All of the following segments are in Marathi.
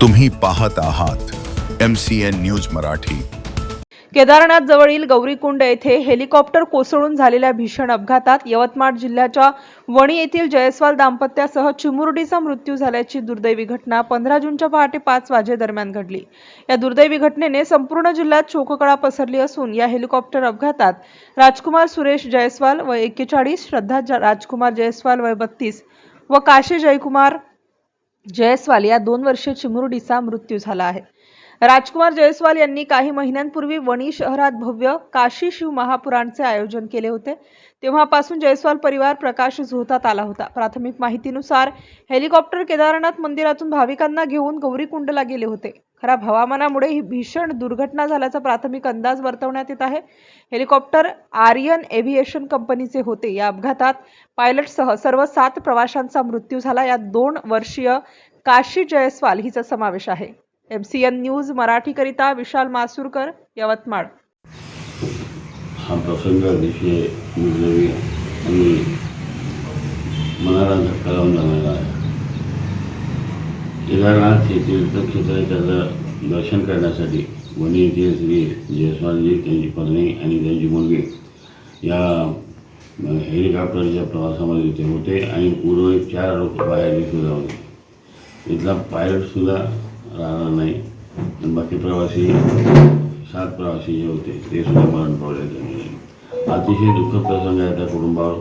तुम्ही पाहत आहात M C N news Marathi. Kedarnath जवळील गौरीकुंड येथे हेलिकॉप्टर कोसळून झालेल्या भीषण अपघातात यवतमाळ जिल्ह्याच्या वणी येथील जयस्वाल दाम्पत्यासह चिमुरडीचा मृत्यू झाल्याची दुर्दैवी घटना पंधरा जूनच्या पहाटे पाच वाजेदरम्यान घडली. या दुर्दैवी घटनेने संपूर्ण जिल्ह्यात शोककळा पसरली असून या हेलिकॉप्टर अपघातात राजकुमार सुरेश जयस्वाल व एक्केचाळीस श्रद्धा राजकुमार जयस्वाल वय बत्तीस व काशी जयकुमार जयस्वाल या दोन वर्षीय चिमुरडीचा मृत्यू झाला आहे. राजकुमार जयस्वाल यांनी काही महिन्यांपूर्वी वणी शहरात भव्य काशी शिव महापुराणचे आयोजन केले होते. तेव्हापासून जयस्वाल परिवार प्रकाश झोतात आला होता. प्राथमिक माहितीनुसार हेलिकॉप्टर केदारनाथ मंदिरातून भाविकांना घेऊन गौरीकुंडला गेले होते. खराब हवामानामुळे ही भीषण दुर्घटना झाल्याचा प्राथमिक अंदाज वर्तवण्यात येत आहे. हेलिकॉप्टर आर्यन एव्हिएशन कंपनीचे होते. या अपघातात पायलटसह सर्व सात प्रवाशांचा मृत्यू झाला. यात दोन वर्षीय काशी जयस्वाल हिचा समावेश आहे. एम सी एन न्यूज मराठीकरिता विशाल मासूरकर यवतमाळ. हा प्रसंग अतिशय आणि मनाला धक्का लावून जाणारा केदारनाथ हे तीर्थक्षेत्राच्या आहे त्याचं दर्शन करण्यासाठी वणी येथील श्री जयस्वालजी त्यांची पत्नी आणि त्यांची मुलगी या हेलिकॉप्टरच्या प्रवासामध्ये ते होते आणि पूर्व चार लोक बाहेर सुद्धा होते इथला पायलटसुद्धा राहणार नाही. आणि बाकी प्रवासी सात प्रवासी जे होते ते सुद्धा मरण पावले. त्यांनी अतिशय दुःखद प्रसंग आहे त्या कुटुंबावर.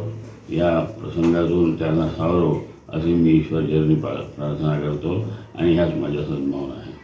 या प्रसंगातून त्यांना सावरो असे मी ईश्वरचरणी प्रा- प्रार्थना करतो आणि ह्याच माझ्या सद्भावना आहे.